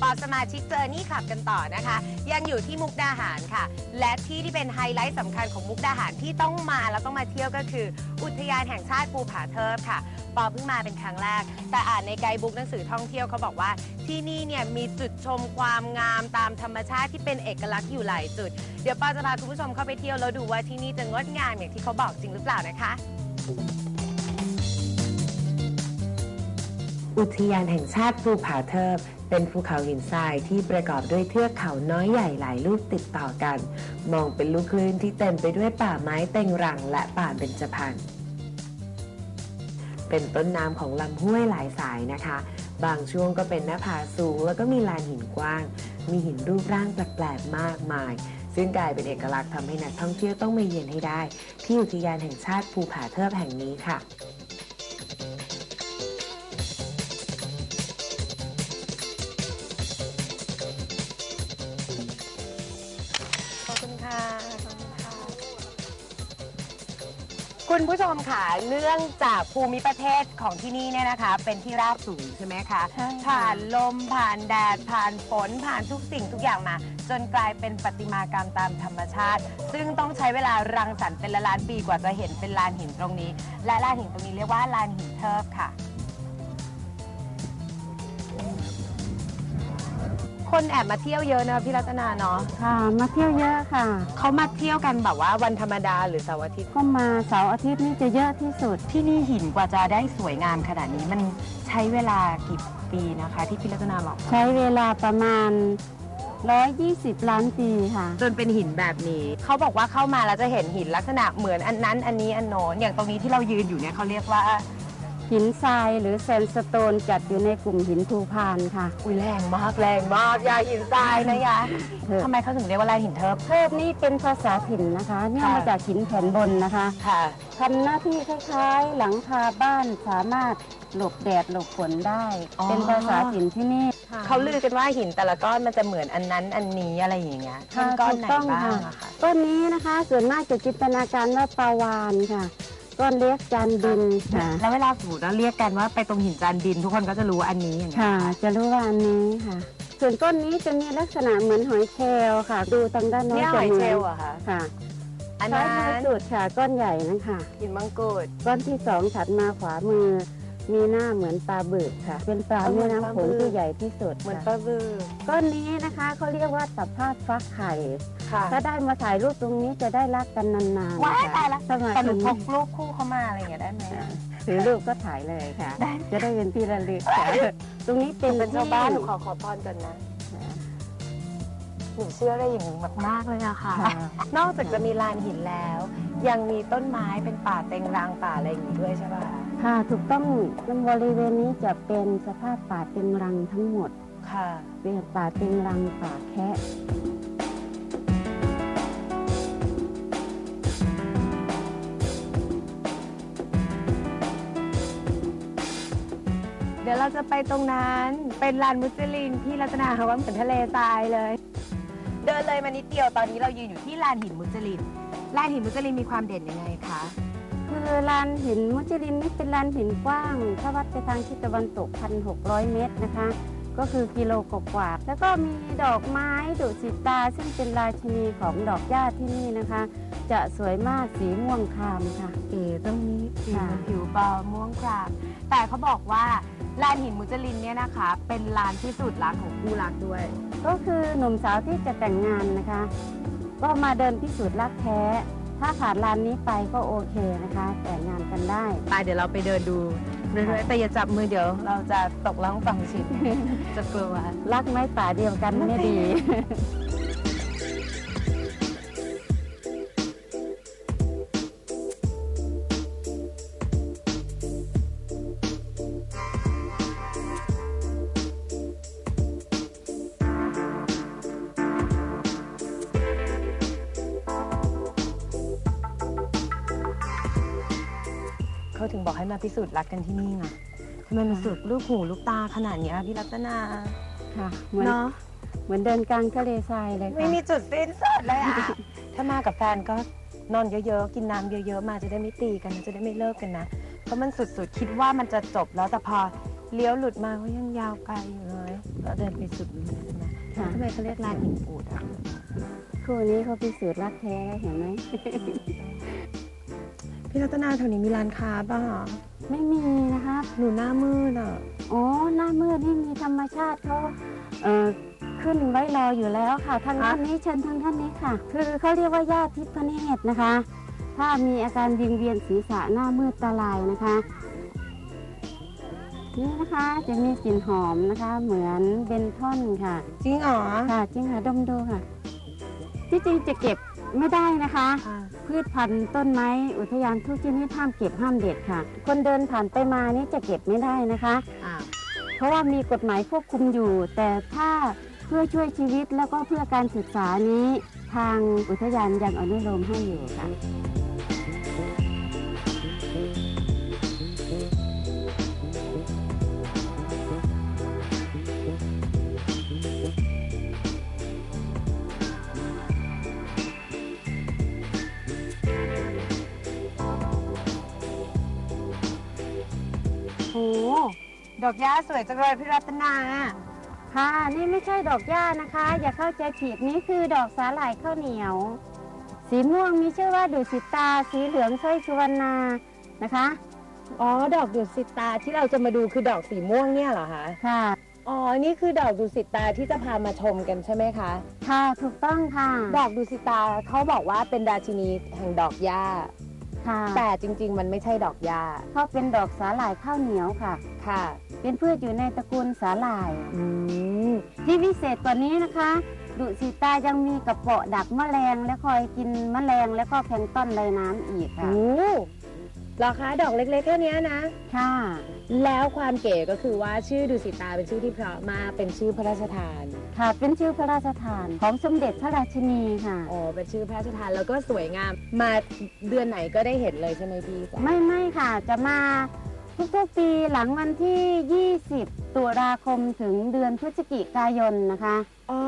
ปอสมาชิกเจอร์นี่ขับกันต่อนะคะ ยังอยู่ที่มุกดาหารค่ะ และที่ที่เป็นไฮไลท์สำคัญของมุกดาหารที่ต้องมาแล้วต้องมาเที่ยวก็คือ อุทยานแห่งชาติภูผาเทิบค่ะ ปอเพิ่งมาเป็นครั้งแรก แต่อ่านในไกด์บุ๊กหนังสือท่องเที่ยวเขาบอกว่า ที่นี่เนี่ยมีจุดชมความงามตามธรรมชาติที่เป็นเอกลักษณ์อยู่หลายจุด เดี๋ยวปอจะพาคุณผู้ชมเข้าไปเที่ยวแล้วดูว่าที่นี่จะงดงามอย่างที่เขาบอกจริงหรือเปล่านะคะ อุทยานแห่งชาติภูผาเทิบเป็นภูเขาหินทรายที่ประกอบด้วยเทือกเขาน้อยใหญ่หลายลูกติดต่อกัน มองเป็นลูกคลื่นที่เต็มไปด้วยป่าไม้เต็งรังและป่าเบญจพรรณเป็นต้นน้ำของลำห้วยหลายสายนะคะ บางช่วงก็เป็นหน้าผาสูงแล้วก็มีลานหินกว้าง มีหินรูปร่างแปลกๆมากมาย ซึ่งกลายเป็นเอกลักษณ์ทำให้นักท่องเที่ยวต้องมาเยือนให้ได้ ที่อุทยานแห่งชาติภูผาเทิบแห่งนี้ค่ะ คุณผู้ชมค่ะเนื่องจากภูมิประเทศของที่นี่เนี่ยนะคะ เป็นที่ราบสูงใช่ไหมคะใช่ค่ะ ผ่านลมผ่านแดดผ่านฝนผ่านทุกสิ่งทุกอย่างมา จนกลายเป็นประติมากรรมตามธรรมชาติ ซึ่งต้องใช้เวลารังสรรค์เป็นละล้านปีกว่าจะเห็นเป็นลานหินตรงนี้ และลานหินตรงนี้เรียกว่าลานหินเทิบค่ะ คนแอบมาเที่ยวเยอะนะพี่รัตนาเนาะค่ะ มาเที่ยวเยอะค่ะ เขามาเที่ยวกันแบบว่าวันธรรมดาหรือเสาร์อาทิตย์ ก็มาเสาร์อาทิตย์นี่จะเยอะที่สุด ที่นี่หินกว่าจะได้สวยงามขนาดนี้มันใช้เวลากี่ปีนะคะ ที่พี่รัตนาบอกใช้เวลาประมาณ 120 ล้านปีค่ะ จนเป็นหินแบบนี้ เขาบอกว่าเข้ามาแล้วจะเห็นหินลักษณะเหมือนอันนั้น อันนี้อันโน้นอย่างตรงนี้ที่เรายืนอยู่เนี่ยเขาเรียกว่า หินทรายหรือแซนสโตนจัดอยู่ในกลุ่มหินภูพานค่ะ อุ้ยแรงมากแรงมากยาหินทรายนะยาเทิบ ทำไมเขาถึงเรียกว่าลายหินเทิบ เทิบนี่เป็นภาษาถิ่นนะคะเนี่ยค่ะ มาจากหินแผ่นบนนะคะค่ะ ทำหน้าที่คล้ายๆ หลังคาบ้านสามารถหลบแดดหลบฝนได้ อ๋อ เป็นภาษาถิ่นที่นี่เขาลือกันว่าหินแต่ละก้อนมันจะเหมือนอันนั้นอันนี้อะไรอย่างเงี้ยเช่นก้อนไหนถูต้องบ้างค่ะอะคะก้อนนี้นะคะส่วนมากจะจินตนาการว่าปลาวานค่ะ ก้อนเล็กจานดินค่ะ แล้วเวลาสมมติเราเรียกกันว่าไปตรงหินจานดิน ทุกคนก็จะรู้ว่าอันนี้อย่างเงี้ยค่ะ จะรู้ว่าอันนี้ค่ะ ส่วนก้อนนี้จะมีลักษณะเหมือนหอยเชลล์ค่ะ ดูทางด้านโน้นเนี่ยหจะอยเหมืเชอนลล์เหรอะคะค่ะอันซ้านั้ยมือนสุดค่ะก้อนใหญ่นะคะหินมังกร ก้อนที่สองถัดมาขวามือ มีหน้าเหมือนปลาบึกค่ะ เป็นปลาแม่น้ำโขงที่ใหญ่ที่สุดเหมือนปค่ะลาบึกก้อนนี้นะคะเขาเรียกว่าตับพาดฟักไข่ค่ะถ้าได้มาถ่ายรูปตรงนี้จะได้รักกันนานๆว้ายค่ะตายละสมัยแต่หนูนี้พกรูปคู่เข้ามาอะไรอย่างเงี้ยได้ไหมอะถือรูปก็ถ่ายเลยค่ะได้จะได้เป็นที่ระลึกค่ะตรงนี้เป็เป็นนเป็นชาวบ้านหนูที่ขอขอพรก่อนนะหนูเชื่อได้อย่างนี้มากๆเลยอะค่ะค่ะ นอกจากจะมีลานหินแล้ว ยังมีต้นไม้เป็นป่าเต็งรังป่าอะไรอย่างงี้ด้วยใช่ป่ะ ค่ะถูกต้องบริเวณนี้จะเป็นสภาพป่าเต็งรังทั้งหมดค่ะ เป็นป่าเต็งรังป่าแคะเดี๋ยวเราจะไปตรงนั้นเป็นลานมุสลินที่รัตนาเขาว่าเหมือนทะเลทรายเลย เดินเลยมานิดเดียวตอนนี้เรายืนอยู่ที่ลานหินมุสลินลานหินมุสลินมีความเด่นยังไงคะ คือลานหินมุจลินนี่เป็นลานหินกว้าง ถ้าวัดไปทางทิศตะวันตก 1,600 เมตรนะคะ ก็คือกิโลกว่าๆแล้วก็มีดอกไม้ดุสิตา ซึ่งเป็นราชินีของดอกหญ้าที่นี่นะคะ จะสวยมากสีม่วงครามค่ะเอ๋ตรงนี้ผิวค่ะ ผิวเบาม่วงกราม แต่เขาบอกว่าลานหินมุจลินเนี่ยนะคะ เป็นลานที่สุดรักของคู่รักด้วย ก็คือหนุ่มสาวที่จะแต่งงานนะคะ ก็มาเดินพิสูจน์รักแท้ ถ้าผ่านลานนี้ไปก็โอเคนะคะ แต่งงานกันได้ ไปเดี๋ยวเราไปเดินดูเรื่อยๆแต่อย่าจับมือเดี๋ยว เราจะตกล่องฝั่งชิดจะกลัว รักไม้ป่าเดียวกันไม่ดี เขาถึงบอกให้มาพิสูจน์รักกันที่นี่ไงทำไมมันสุดลูกหูลูกตาขนาดเนี้ยพี่รัตนาค่ะเหมือนเนาะเหมือนเดินกลางทะเลทรายเลยค่ะไม่มีจุดสิ้นสุดเลยอะถ้ามากับแฟนก็นอนเยอะๆ กินน้ำเยอะๆ มาจะได้ไม่ตีกันจะได้ไม่เลิกกันนะ เพราะมันสุดๆ คิดว่ามันจะจบแล้วแต่พอเลี้ยวหลุดมาก็ยังยาวไกลอยู่เลยเราเดินไปสุดเลยใช่ไหมค่ะทำไมเขาเรียกลานหินปูดอะคู่นี้เขาพิสูจน์รักแท้แล้วเห็นไหม พี่รัตนาแถวนี้มีร้านค้าป่ะไม่มีนะคะหนูหน้ามืดอะอ๋อหน้ามืดนี่มีธรรมชาติเขาเอ่อขึ้นไว้รออยู่แล้วค่ะทางด้านนี้เชิญทางท่านนี้ค่ะ คือเขาเรียกว่าญาติทิพเนตรนะคะ ถ้ามีอาการวิงเวียนศีรษะหน้ามืดตาลายนะคะนี่นะคะจะมีกลิ่นหอมนะคะ เหมือนเบนทอนค่ะจริงเหรอค่ะจริงค่ะดมดูค่ะ ที่จริงจะเก็บไม่ได้นะคะค่ะ พืชพันธุ์ต้นไม้อุทยานทุกชนิดห้ามเก็บห้ามเด็ดค่ะ คนเดินผ่านไปมานี่จะเก็บไม่ได้นะคะ อ่าเพราะว่ามีกฎหมายควบคุมอยู่ แต่ถ้าเพื่อช่วยชีวิตแล้วก็เพื่อการศึกษานี้ ทางอุทยานยังอนุโลมให้อยู่ค่ะ โหดอกหญ้าสวยจังเลยพี่รัตนา ค่ะ นี่ไม่ใช่ดอกหญ้านะคะ อย่าเข้าใจผิดนี่คือดอกสาหร่ายข้าวเหนียว สีม่วงมีชื่อว่าดุสิตา สีเหลืองสร้อยสุวรรณานะคะ อ๋อ ดอกดุสิตาที่เราจะมาดูคือดอกสีม่วงเนี่ยเหรอคะ ค่ะ อ๋อ นี่คือดอกดุสิตาที่จะพามาชมกันใช่ไหมคะ ค่ะ ถูกต้องค่ะ ดอกดุสิตาเขาบอกว่าเป็นราชินีแห่งดอกหญ้า ค่ะแต่จริง ๆ มันไม่ใช่ดอกหญ้าเขาเป็นดอกสาหร่ายข้าวเหนียวค่ะ ค่ะ เป็นพืชอยู่ในตระกูลสาหร่ายอืมที่พิเศษกว่านี้นะคะดุสิตายังมีกระเปาะดักแมลงและคอยกินแมลงและก็แพลงก์ต้นในน้ำอีกค่ะโอ้ เหราคาดอกเล็กๆแค่เนี้ยนะ ค่ะ แล้วความเก๋ก็คือว่าชื่อดุสิตาเป็นชื่อที่เพราะมากเป็นชื่อพระราชทานค่ะ เป็นชื่อพระราชทานของสมเด็จพระราชินีค่ะ อ๋อเป็นชื่อพระราชทานแล้วก็สวยงาม มาเดือนไหนก็ได้เห็นเลยใช่ไหมพี่จ๊ะไม่ไม่ค่ะ จะมาทุกๆปีหลังวันที่ 20 ตุลาคมถึงเดือนพฤศจิกายนนะคะ อ๋อ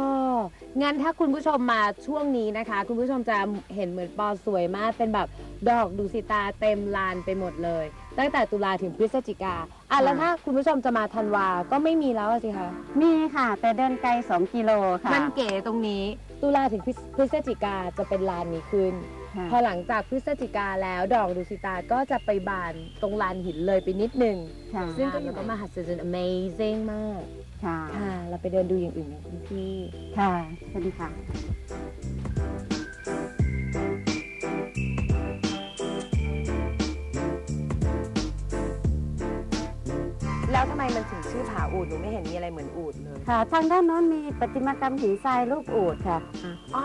งั้นถ้าคุณผู้ชมมาช่วงนี้นะคะ คุณผู้ชมจะเห็นเหมือนปอสวยมาก เป็นแบบดอกดุสิตาเต็มลานไปหมดเลย ตั้งแต่ตุลาถึงพฤศจิกาอะแล้วถ้าคุณผู้ชมจะมาธันวาก็ไม่มีแล้วอะสิคะมีค่ะ แต่เดินไกล 2 กิโลค่ะ มันเก๋ตรงนี้ ตุลาถึงพฤศพฤศจิกาจะเป็นลานนี้ขึ้นค่ะ พอหลังจากพฤศจิกาแล้วดอกดุสิตาก็จะไปบานตรงลานหินเลยไปนิดนึงค่ะซึ่งก็แล้วก็มหัศจรรย์ amazing มาก ค่ะค่ะเราไปเดินดูอย่างอื่นกันพี่ ค่ะเชิญค่ะ อผาอูดหนูไม่เห็นมีอะไรเหมือนอูดเลยค่ะ ทางด้านโน้นมีประติมากรรมหินทรายรูปอูฐค่ะ อ๋อ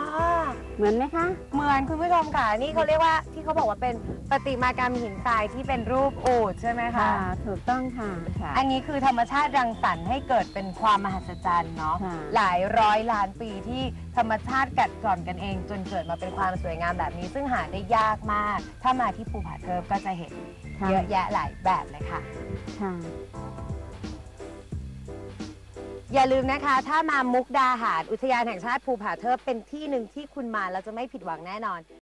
เหมือนไหมคะ เหมือนคุณผู้ชมค่ะนี่เขาเรียกว่าที่เขาบอกว่าเป็นประติมากรรมหินทรายที่เป็นรูปอูดใช่ไหมคะค่ะถูกต้องค่ะค่ะ อันนี้คือธรรมชาติรังสรรค์ให้เกิดเป็นความมหัศจรรย์เนาะ ค่ะ หลายร้อยล้านปีที่ธรรมชาติกัดกร่อนกันเอง จนเกิดมาเป็นความสวยงามแบบนี้ ซึ่งหาได้ยากมาก ถ้ามาที่ภูผาเทิบก็จะเห็นค่ะเยอะแยะหลายแบบเลยค่ะ ค่ะ อย่าลืมนะคะ ถ้ามามุกดาหาร อุทยานแห่งชาติภูผาเทิบเป็นที่หนึ่งที่คุณมาแล้วจะไม่ผิดหวังแน่นอน